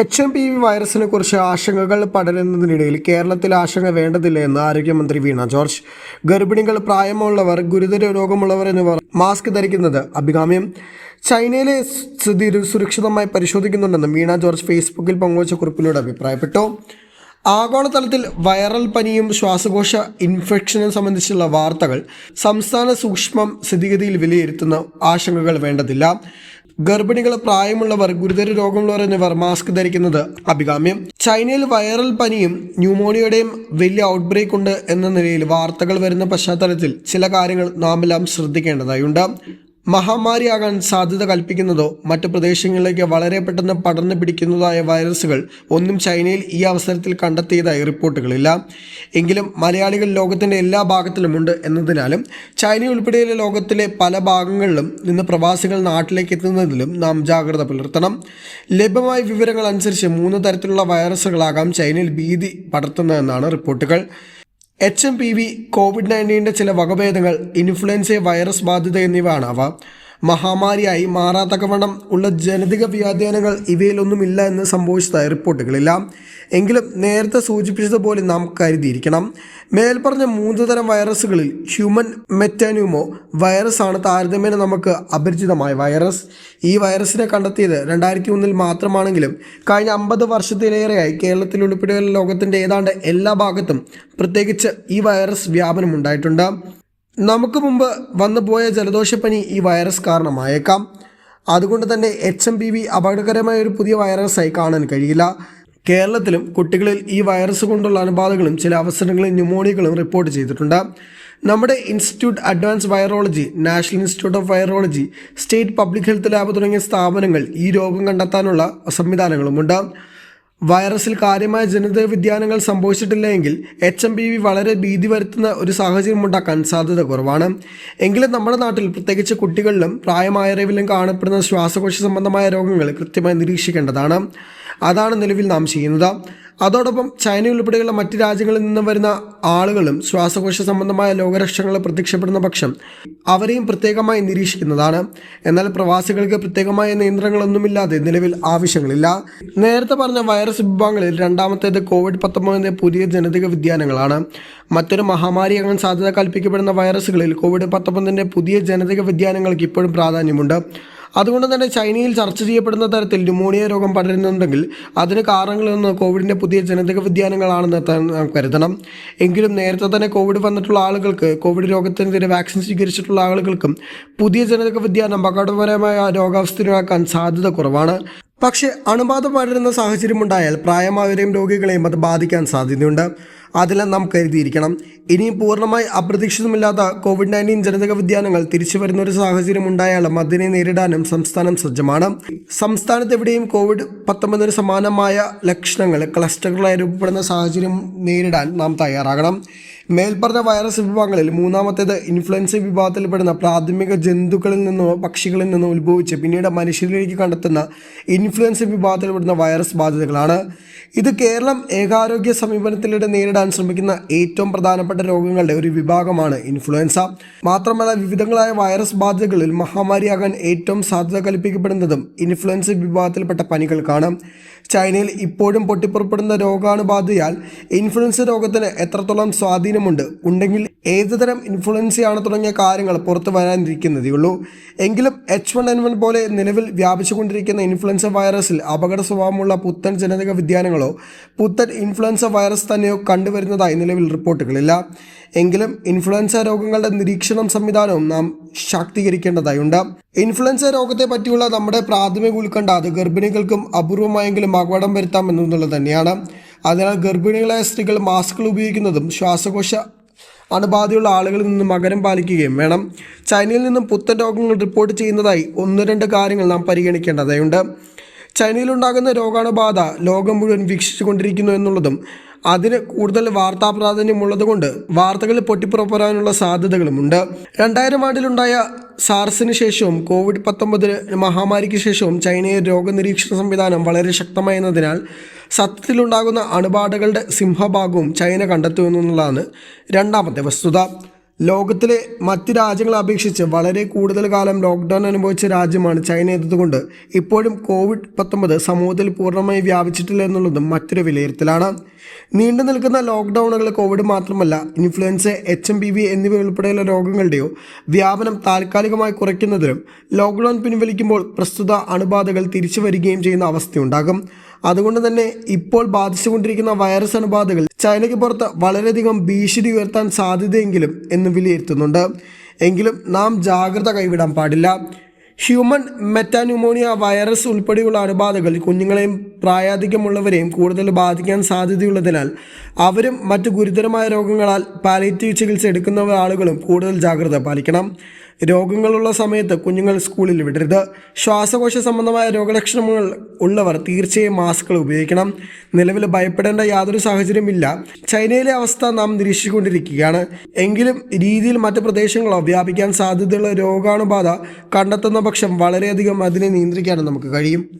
H M P V വൈറസിനെ കുറിച്ച് ആശങ്കകൾ പടരുന്നതിനിടയിൽ കേരളത്തിൽ ആശങ്ക വേണ്ടതില്ല എന്ന് ആരോഗ്യമന്ത്രി വീണ ജോർജ്. ഗർഭിണികൾ പ്രായമുള്ളവർ ഗുരുതര രോഗമുള്ളവർ എന്നിവർ മാസ്ക് ധരിക്കുന്നത് അഭികാമ്യം. ചൈനയിലെ സ്ഥിതി സുരക്ഷിതമായി പരിശോധിക്കുന്നുണ്ടെന്നും വീണ ജോർജ് ഫേസ്ബുക്കിൽ പങ്കുവച്ച കുറിപ്പിലൂടെ അഭിപ്രായപ്പെട്ടു. ആഗോളതലത്തിൽ വൈറൽ പനിയും ശ്വാസകോശ ഇൻഫെക്ഷനും സംബന്ധിച്ചുള്ള വാർത്തകൾ സംസ്ഥാന സൂക്ഷ്മം സ്ഥിതിഗതിയിൽ വിലയിരുത്തുന്ന ആശങ്കകൾ വേണ്ടതില്ല. ഗർഭിണികൾ പ്രായമുള്ളവർ ഗുരുതര രോഗമുള്ളവർ എന്നിവർ മാസ്ക് ധരിക്കുന്നത് അഭികാമ്യം. ചൈനയിൽ വൈറൽ പനിയും ന്യൂമോണിയയുടെയും വലിയ ഔട്ട്ബ്രേക്ക് ഉണ്ട് എന്ന നിലയിൽ വാർത്തകൾ വരുന്ന പശ്ചാത്തലത്തിൽ ചില കാര്യങ്ങൾ നാം എല്ലാം ശ്രദ്ധിക്കേണ്ടതായുണ്ട്. മഹാമാരിയാകാൻ സാധ്യത കൽപ്പിക്കുന്നതോ മറ്റു പ്രദേശങ്ങളിലേക്ക് വളരെ പെട്ടെന്ന് പടർന്നു പിടിക്കുന്നതായ വൈറസുകൾ ഒന്നും ചൈനയിൽ ഈ അവസരത്തിൽ കണ്ടെത്തിയതായി റിപ്പോർട്ടുകളില്ല. എങ്കിലും മലയാളികൾ ലോകത്തിന്റെ എല്ലാ ഭാഗത്തിലുമുണ്ട് എന്നതിനാലും ചൈന ഉൾപ്പെടെയുള്ള ലോകത്തിലെ പല ഭാഗങ്ങളിലും നിന്ന് പ്രവാസികൾ നാട്ടിലേക്ക് എത്തുന്നതിലും നാം ജാഗ്രത പുലർത്തണം. ലഭ്യമായ വിവരങ്ങൾ അനുസരിച്ച് മൂന്ന് തരത്തിലുള്ള വൈറസുകളാകാം ചൈനയിൽ ഭീതി പടർത്തുന്നതെന്നാണ് റിപ്പോർട്ടുകൾ. H M P V covid നയന്റീന്റെ ചില വകഭേദങ്ങൾ ഇൻഫ്ലുവൻസ വൈറസ് ബാധിത എന്നിവയാണ് അവ മഹാമാരിയായി മാറാത്തക്കവണ്ണം ഉള്ള ജനിതക വ്യാധ്യാനങ്ങൾ ഇവയിലൊന്നുമില്ല എന്ന് സംഭവിച്ചതായി റിപ്പോർട്ടുകളില്ല. എങ്കിലും നേരത്തെ സൂചിപ്പിച്ചതുപോലെ നാം കരുതിയിരിക്കണം. മേൽപ്പറഞ്ഞ മൂന്ന് തരം വൈറസുകളിൽ ഹ്യൂമൻ മെറ്റാന്യൂമോ വൈറസാണ് താരതമ്യേന നമുക്ക് അപരിചിതമായ വൈറസ്. ഈ വൈറസിനെ കണ്ടെത്തിയത് രണ്ടായിരത്തി ഒന്നിൽ മാത്രമാണെങ്കിലും കഴിഞ്ഞ അമ്പത് വർഷത്തിലേറെയായി കേരളത്തിൽ ഉൾപ്പെടെയുള്ള ലോകത്തിന്റെ ഏതാണ്ട് എല്ലാ ഭാഗത്തും പ്രത്യേകിച്ച് ഈ വൈറസ് വ്യാപനം ഉണ്ടായിട്ടുണ്ട് നമുക്ക് മുമ്പ് വന്നുപോയ ജലദോഷപ്പനി ഈ വൈറസ് കാരണമായേക്കാം. അതുകൊണ്ട് തന്നെ എച്ച് എം പി വി അപകടകരമായ ഒരു പുതിയ വൈറസായി കാണാൻ കഴിയില്ല. കേരളത്തിലും കുട്ടികളിൽ ഈ വൈറസ് കൊണ്ടുള്ള അണുബാധകളും ചില അവസരങ്ങളിൽ ന്യൂമോണിയകളും റിപ്പോർട്ട് ചെയ്തിട്ടുണ്ട്. നമ്മുടെ institute advance virology national institute of virology state public health lab തുടങ്ങിയ സ്ഥാപനങ്ങൾ ഈ രോഗം കണ്ടെത്താനുള്ള സംവിധാനങ്ങളുമുണ്ട്. വൈറസിൽ കാര്യമായ ജനിതക വ്യതിയാനങ്ങൾ സംഭവിച്ചിട്ടില്ല എങ്കിൽ എച്ച് എം പി വി വളരെ ഭീതി വരുത്തുന്ന ഒരു സാഹചര്യം ഉണ്ടാക്കാൻ സാധ്യത കുറവാണ്. എങ്കിലും നമ്മുടെ നാട്ടിൽ പ്രത്യേകിച്ച് കുട്ടികളിലും പ്രായമായവരിലും കാണപ്പെടുന്ന ശ്വാസകോശ സംബന്ധമായ രോഗങ്ങൾ കൃത്യമായി നിരീക്ഷിക്കേണ്ടതാണ്. അതാണ് നിലവിൽ നാം ചെയ്യുന്നത്. അതോടൊപ്പം ചൈന ഉൾപ്പെടെയുള്ള മറ്റ് രാജ്യങ്ങളിൽ നിന്ന് വരുന്ന ആളുകളും ശ്വാസകോശ സംബന്ധമായ ലോകരക്ഷങ്ങൾ പ്രത്യക്ഷപ്പെടുന്ന പക്ഷം അവരെയും പ്രത്യേകമായി നിരീക്ഷിക്കുന്നതാണ്. എന്നാൽ പ്രവാസികൾക്ക് പ്രത്യേകമായ നിയന്ത്രണങ്ങളൊന്നുമില്ലാതെ നിലവിൽ ആവശ്യങ്ങളില്ല. നേരത്തെ പറഞ്ഞ വൈറസ് വിഭാഗങ്ങളിൽ രണ്ടാമത്തേത് കോവിഡ് പത്തൊമ്പതിന്റെ പുതിയ ജനിതക വ്യതിയാനങ്ങളാണ്. മറ്റൊരു മഹാമാരിയാകാൻ സാധ്യത കൽപ്പിക്കപ്പെടുന്ന വൈറസുകളിൽ കോവിഡ് പത്തൊമ്പതിന്റെ പുതിയ ജനിതക വ്യതിയാനങ്ങൾക്ക് ഇപ്പോഴും പ്രാധാന്യമുണ്ട്. അതുകൊണ്ട് തന്നെ ചൈനയിൽ ചർച്ച ചെയ്യപ്പെടുന്ന തരത്തിൽ ന്യൂമോണിയ രോഗം പടരുന്നുണ്ടെങ്കിൽ അതിന് കാരണങ്ങളൊന്ന് കോവിഡിന്റെ പുതിയ ജനിതക വ്യതിയാനങ്ങളാണെന്ന് കരുതണം. എങ്കിലും നേരത്തെ തന്നെ കോവിഡ് വന്നിട്ടുള്ള ആളുകൾക്ക് കോവിഡ് രോഗത്തിനെതിരെ വാക്സിൻ സ്വീകരിച്ചിട്ടുള്ള ആളുകൾക്കും പുതിയ ജനിതക വ്യതിയാനം അപകടപരമായ രോഗാവസ്ഥയിലാക്കാൻ സാധ്യത കുറവാണ്. പക്ഷേ അണുബാധ പടരുന്ന സാഹചര്യമുണ്ടായാൽ പ്രായമായവരെയും രോഗികളെയും അത് ബാധിക്കാൻ സാധ്യതയുണ്ട്. അതെല്ലാം നാം കരുതിയിരിക്കണം. ഇനിയും പൂർണമായി അപ്രതീക്ഷിതമില്ലാത്ത കോവിഡ് നയന്റീൻ ജനിതക വ്യതിയാനങ്ങൾ തിരിച്ചു വരുന്ന ഒരു സാഹചര്യം ഉണ്ടായാലും അതിനെ നേരിടാനും സംസ്ഥാനം സജ്ജമാണ്. സംസ്ഥാനത്ത് എവിടെയും കോവിഡ് പത്തൊമ്പതിന് സമാനമായ ലക്ഷണങ്ങൾ ക്ലസ്റ്ററുകളായി രൂപപ്പെടുന്ന സാഹചര്യം നേരിടാൻ നാം തയ്യാറാകണം. മേൽപ്പറഞ്ഞ വൈറസ് വിഭാഗങ്ങളിൽ മൂന്നാമത്തേത് ഇൻഫ്ലുവൻസ വിഭാഗത്തിൽപ്പെടുന്ന പ്രാഥമിക ജന്തുക്കളിൽ നിന്നോ പക്ഷികളിൽ നിന്നോ ഉത്ഭവിച്ച് പിന്നീട് മനുഷ്യരിലേക്ക് കണ്ടെത്തുന്ന ഇൻഫ്ലുവൻസ വിഭാഗത്തിൽപ്പെടുന്ന വൈറസ് ബാധിതകളാണ്. ഇത് കേരളം ഏകാരോഗ്യ സമീപനത്തിലൂടെ നേരിടാൻ ശ്രമിക്കുന്ന ഏറ്റവും പ്രധാനപ്പെട്ട രോഗങ്ങളുടെ ഒരു വിഭാഗമാണ് ഇൻഫ്ലുവൻസ. മാത്രമല്ല വിവിധങ്ങളായ വൈറസ് ബാധകളിൽ മഹാമാരിയാകാൻ ഏറ്റവും സാധ്യത കൽപ്പിക്കപ്പെടുന്നതും ഇൻഫ്ലുവൻസ വിഭാഗത്തിൽപ്പെട്ട പനികൾക്കാണ്. ചൈനയിൽ ഇപ്പോഴും പൊട്ടിപ്പുറപ്പെടുന്ന രോഗാണുബാധയാൽ ഇൻഫ്ലുവൻസ രോഗത്തിന് എത്രത്തോളം സ്വാധീനമുണ്ട് ഉണ്ടെങ്കിൽ ഏതുതരം ഇൻഫ്ലുവൻസിയാണ് തുടങ്ങിയ കാര്യങ്ങൾ പുറത്തു വരാനിരിക്കുന്നതേ? ഉള്ളൂ എങ്കിലും എച്ച് വൺ എൻ വൺ പോലെ നിലവിൽ വ്യാപിച്ചുകൊണ്ടിരിക്കുന്ന ഇൻഫ്ലുവൻസ വൈറസിൽ അപകട സ്വഭാവമുള്ള പുത്തൻ ജനിതക വ്യതിയാനങ്ങളോ പുത്തൻ ഇൻഫ്ലുവൻസ വൈറസ് തന്നെയോ കണ്ടുവരുന്നതായി നിലവിൽ റിപ്പോർട്ടുകളില്ല. എങ്കിലും ഇൻഫ്ലുവൻസ രോഗങ്ങളുടെ നിരീക്ഷണം സംവിധാനവും നാം ശാക്തീകരിക്കേണ്ടതായുണ്ട്. ഇൻഫ്ലുവൻസ രോഗത്തെ പറ്റിയുള്ള നമ്മുടെ പ്രാഥമിക ഉത്കണ്ഠ അത് ഗർഭിണികൾക്കും അപൂർവമായെങ്കിലും അപകടം വരുത്താം എന്നുള്ളത് തന്നെയാണ്. അതിനാൽ ഗർഭിണികളായ സ്ത്രീകൾ മാസ്കുകൾ ഉപയോഗിക്കുന്നതും ശ്വാസകോശ അണുബാധയുള്ള ആളുകളിൽ നിന്ന് മകരം പാലിക്കുകയും വേണം. ചൈനയിൽ നിന്നും പുത്തൻ രോഗങ്ങൾ റിപ്പോർട്ട് ചെയ്യുന്നതായി ഒന്ന് രണ്ട് കാര്യങ്ങൾ നാം പരിഗണിക്കേണ്ടതായുണ്ട്. ചൈനയിലുണ്ടാകുന്ന രോഗാണുബാധ ലോകം മുഴുവൻ വീക്ഷിച്ചുകൊണ്ടിരിക്കുന്നു എന്നുള്ളതും അതിന് കൂടുതൽ വാർത്താ പ്രാധാന്യമുള്ളതുകൊണ്ട് വാർത്തകൾ പൊട്ടിപ്പുറപ്പെടാനുള്ള സാധ്യതകളുമുണ്ട്. രണ്ടായിരം ആണ്ടിലുണ്ടായ സാർസിന് ശേഷവും കോവിഡ് പത്തൊമ്പതിന് മഹാമാരിക്ക് ശേഷവും ചൈനയിൽ രോഗനിരീക്ഷണ സംവിധാനം വളരെ ശക്തമായതിനാൽ സത്യത്തിലുണ്ടാകുന്ന അണുബാധകളുടെ സിംഹഭാഗവും ചൈന കണ്ടെത്തുമെന്നുള്ളതാണ് രണ്ടാമത്തെ വസ്തുത. ലോകത്തിലെ മറ്റു രാജ്യങ്ങളെ അപേക്ഷിച്ച് വളരെ കൂടുതൽ കാലം ലോക്ക്ഡൗൺ അനുഭവിച്ച രാജ്യമാണ് ചൈന എന്നതുകൊണ്ട് ഇപ്പോഴും കോവിഡ് പത്തൊമ്പത് സമൂഹത്തിൽ പൂർണമായി വ്യാപിച്ചിട്ടില്ല എന്നുള്ളതും മറ്റൊരു വിലയിരുത്തലാണ്. നീണ്ടു നിൽക്കുന്ന ലോക്ക്ഡൗണുകൾ കോവിഡ് മാത്രമല്ല influenza H M B V എന്നിവ ഉൾപ്പെടെയുള്ള രോഗങ്ങളുടെയോ വ്യാപനം താൽക്കാലികമായി കുറയ്ക്കുന്നതിനും ലോക്ക്ഡൗൺ പിൻവലിക്കുമ്പോൾ പ്രസ്തുത അണുബാധകൾ തിരിച്ചു വരികയും ചെയ്യുന്ന അവസ്ഥയുണ്ടാകും. അതുകൊണ്ട് തന്നെ ഇപ്പോൾ ബാധിച്ചുകൊണ്ടിരിക്കുന്ന വൈറസ് അണുബാധകൾ ചൈനയ്ക്ക് പുറത്ത് വളരെയധികം ഭീഷണി ഉയർത്താൻ സാധ്യതയെങ്കിലും എന്ന് വിലയിരുത്തുന്നുണ്ട്. എങ്കിലും നാം ജാഗ്രത കൈവിടാൻ പാടില്ല. ഹ്യൂമൻ മെറ്റാന്യൂമോണിയ വൈറസ് ഉൾപ്പെടെയുള്ള അണുബാധകൾ കുഞ്ഞുങ്ങളെയും പ്രായാധിക്യമുള്ളവരെയും കൂടുതൽ ബാധിക്കാൻ സാധ്യതയുള്ളതിനാൽ അവരും മറ്റ് ഗുരുതരമായ രോഗങ്ങളാൽ പാലിറ്റീവ് ചികിത്സ എടുക്കുന്ന ആളുകളും കൂടുതൽ ജാഗ്രത പാലിക്കണം. രോഗങ്ങളുള്ള സമയത്ത് കുഞ്ഞുങ്ങൾ സ്കൂളിൽ വിടരുത്. ശ്വാസകോശ സംബന്ധമായ രോഗലക്ഷണങ്ങൾ ഉള്ളവർ തീർച്ചയായും മാസ്കുകൾ ഉപയോഗിക്കണം. നിലവിൽ ഭയപ്പെടേണ്ട യാതൊരു സാഹചര്യമില്ല ചൈനയിലെ അവസ്ഥ നാം നിരീക്ഷിച്ചുകൊണ്ടിരിക്കുകയാണ്. എങ്കിലും രീതിയിൽ മറ്റ് പ്രദേശങ്ങളോ വ്യാപിക്കാൻ സാധ്യതയുള്ള രോഗാണുബാധ കണ്ടെത്തുന്ന പക്ഷം വളരെയധികം അതിനെ നിയന്ത്രിക്കാനും നമുക്ക് കഴിയും.